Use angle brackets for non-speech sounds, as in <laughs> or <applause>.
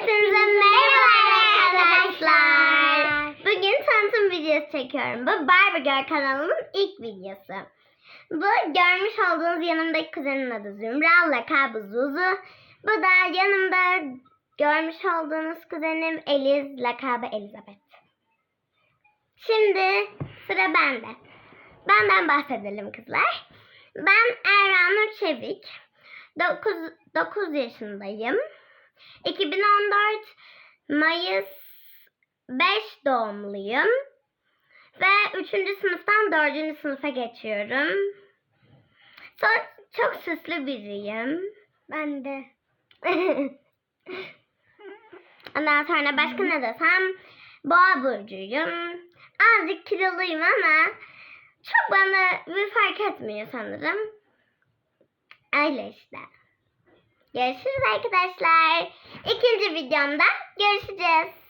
Hepinize merhaba arkadaşlar. Bugün tanıtım videosu çekiyorum. Bu Barbie Girl kanalımın ilk videosu. Bu görmüş olduğunuz yanımdaki kuzenin adı Zümra, lakabı Zuzu. Bu da yanımda görmüş olduğunuz kuzenim Eliz, lakabı Elizabeth. Şimdi sıra bende. Benden bahsedelim kızlar. Ben Erranur Çevik. 9, 9 yaşındayım. 2014 Mayıs 5 doğumluyum. Ve 3. sınıftan 4. sınıfa geçiyorum. Çok, çok süslü biriyim. Ben de. <laughs> Ondan sonra başka ne desem? Boğa burcuyum. Azıcık kiloluyum ama çok bana bir fark etmiyor sanırım. Öyle işte. Görüşürüz arkadaşlar. İkinci videomda görüşeceğiz.